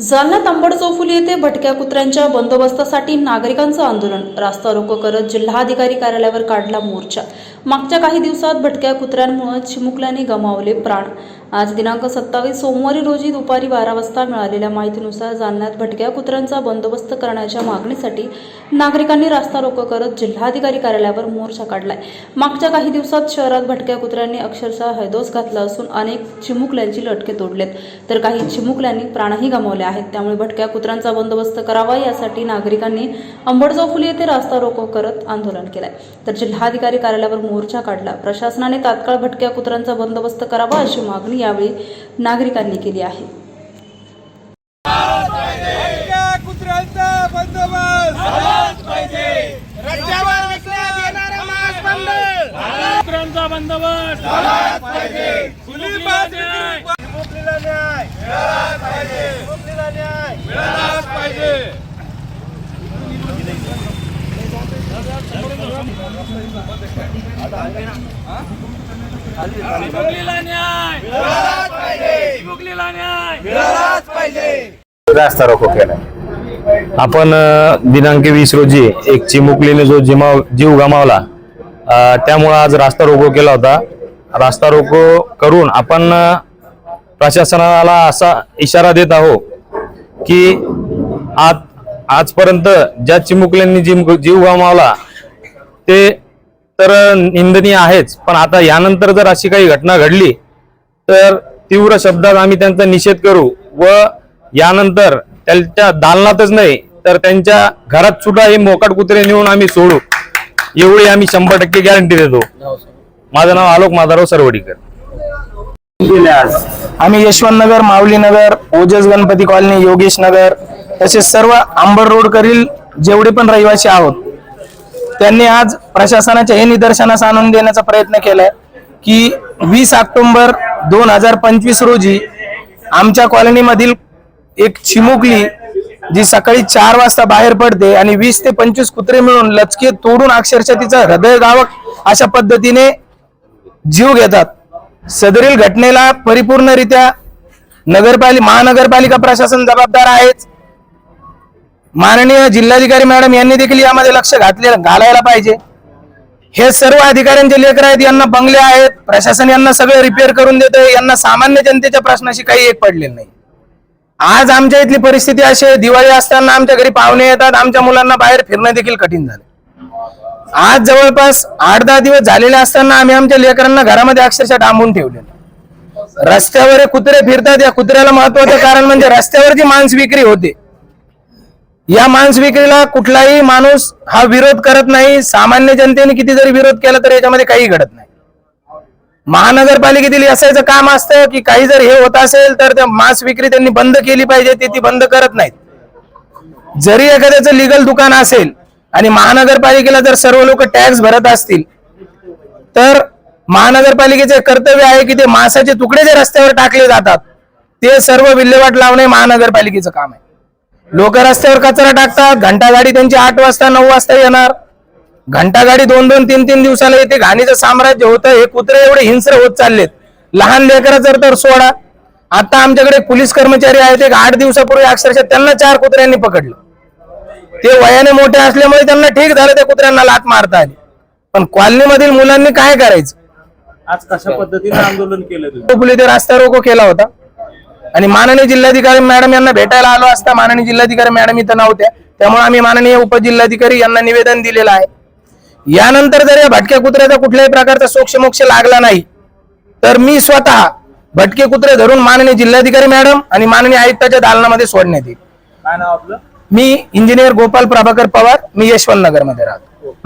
जालना तांबड चौफुली येथे भटक्या कुत्र्यांच्या बंदोबस्तासाठी नागरिकांचं आंदोलन. रास्ता रोको करत जिल्हाधिकारी कार्यालयावर काढला मोर्चा. मागच्या काही दिवसात भटक्या कुत्र्यांमुळे चिमुकल्याने गमावले प्राण. आज दिनांक सत्तावीस सोमवारी रोजी दुपारी बारा वाजता मिळालेल्या माहितीनुसार जालन्यात भटक्या कुत्र्यांचा बंदोबस्त करण्याच्या मागणीसाठी नागरिकांनी रास्ता रोको करत जिल्हाधिकारी कार्यालयावर मोर्चा काढलाय. मागच्या काही दिवसात शहरात भटक्या कुत्र्यांनी अक्षरशः हैदोस घातला असून अनेक चिमुकल्यांची लटके तोडलेत. तर काही चिमुकल्यांनी प्राणही गमावले आहेत. त्यामुळे भटक्या कुत्र्यांचा बंदोबस्त करावा यासाठी नागरिकांनी अंबडजोफुली येथे रास्ता रोको करत आंदोलन केलंय. तर जिल्हाधिकारी कार्यालयावर मोर्चा काढला. प्रशासनाने तात्काळ भटक्या कुत्र्यांचा बंदोबस्त करावा अशी मागणी यावेळी नागरिकांनी केली आहे. भटक्या कुत्र्यांचा बंदोबस्त. झालाच पाहिजे रस्त्यावर विकण्यात येणारा मांस बंद कुत्र्यांचा बंदोबस्त झालाच पाहिजे खुली मांस विक्री चिमुकलीला न्याय मिळालाच पाहिजे चिमुकलीला न्याय मिळालाच पाहिजे चिमुकलीला न्याय मिळालाच पाहिजे चिमुकलीला न्याय मिळालाच पाहिजे रास्ता रोको केलाय आपण दिनांक वीस रोजी एक चिमुकलीने जो जिमाव जीव गमावला त्यामुळे त्यामुळं आज रास्ता रोको केला होता. रास्ता रोको करून आपण प्रशासनाला असा इशारा देत आहो की आज आजपर्यंत ज्या चिमुकल्यांनी जीव जीव गमावला ते तर निंदनीय आहेच. पण आता यानंतर जर अशी काही घटना घडली तर तीव्र शब्दात आम्ही त्यांचा निषेध करू व यानंतर त्यांच्या दालनातच नाही तर त्यांच्या घरात सुद्धा हे मोकाट कुत्रे नेऊन आम्ही सोडू. एवढी आम्ही शंभर टक्के गॅरंटी देतो. माझं नाव आलोक माधवराव सरवडीकर. आम्ही यशवंत नगर माऊली नगर ओजस गणपती कॉलनी योगेश नगर तसेच सर्व आंबड रोड करील जेवढे पण रहिवासी आहोत त्यांनी आज प्रशासनाच्या हे निदर्शनास आणून देण्याचा प्रयत्न केलाय की वीस ऑक्टोंबर दोन हजार पंचवीस रोजी आमच्या कॉलनीमधील एक चिमुकली जी सकाळी चार वाजता बाहेर पडते आणि वीस ते पंचवीस कुत्रे मिळून लचके तोडून अक्षरशः तिचा हृदय गावक अशा पद्धतीने जीव घेतात. सदरील घटनेला परिपूर्णरित्या नगरपालिका महानगरपालिका प्रशासन जबाबदार आहेच. माननीय जिल्हाधिकारी मॅडम यांनी देखील यामध्ये लक्ष घातले घालायला पाहिजे. हे सर्व अधिकाऱ्यांचे लेकर आहेत यांना बंगले आहेत. प्रशासन यांना सगळे रिपेअर करून देतोय. यांना सामान्य जनतेच्या प्रश्नाशी काही एक पडलेलं नाही. आज आमच्या इथली परिस्थिती अशी आहे. दिवाळी असताना आमच्या घरी पाहुणे येतात. आमच्या मुलांना बाहेर फिरणं देखील कठीण झालं आज जवळपास आठ दहा दिवस झालेले असताना आम्ही आमच्या लेकरांना घरामध्ये अक्षरशः डांबून ठेवले रस्त्यावर कुत्रे फिरतात. या कुत्र्याला महत्वाचं कारण म्हणजे रस्त्यावर जी मांस विक्री होते या मांस विक्रीला कुठलाही माणूस हा विरोध करत नाही. सामान्य जनतेने किती जरी विरोध केला तर याच्यामध्ये काही घडत नाही. महानगरपालिकेतील असायचं काम असतं की काही जर हे होत असेल तर त्या मांस विक्री त्यांनी बंद केली पाहिजे ते ती बंद करत नाहीत. जरी एखाद्याचं लिगल दुकान असेल आणि महानगरपालिकेला जर सर्व लोक टॅक्स भरत असतील तर महानगरपालिकेचे कर्तव्य आहे की ते मांसाचे तुकडे जे रस्त्यावर टाकले जातात ते सर्व विल्हेवाट लावणे महानगरपालिकेचं काम आहे. लोक रस्त्यावर कचरा टाकतात घंटा गाडी त्यांची आठ वाजता नऊ वाजता येणार. घंटा गाडी दोन दोन तीन तीन दिवसाला येते. घाणीचं साम्राज्य होतं हे कुत्रे एवढे हिंस्र होत चाललेत. लहान लेकरं जर तर सोडा. आता आमच्याकडे पोलीस कर्मचारी आहेत एक आठ दिवसापूर्वी अक्षरशः त्यांना चार कुत्र्यांनी पकडलं. ते वयाने मोठे असल्यामुळे त्यांना ठीक झालं त्या कुत्र्यांना लात मारता आली. पण कॉलनीमधील मुलांनी काय करायचं? आज कशा पद्धतीने आंदोलन केलं ते रास्ता रोको केला होता. आणि माननीय जिल्हाधिकारी मॅडम यांना भेटायला आलो असता माननीय जिल्हाधिकारी मॅडम इथं नव्हत्या. त्यामुळे आम्ही माननीय उपजिल्हाधिकारी यांना निवेदन दिलेलं आहे. यानंतर जर या भटक्या कुत्र्याचा कुठल्याही प्रकारचा सोक्षमोक्ष लागला नाही तर मी स्वतः भटके कुत्रे धरून माननीय जिल्हाधिकारी मॅडम आणि माननीय आयुक्ताच्या दालनामध्ये सोडण्यात येईल. काय नाव आपलं? मी इंजिनियर गोपाल प्रभाकर पवार मी यशवंत नगरमध्ये राहतो.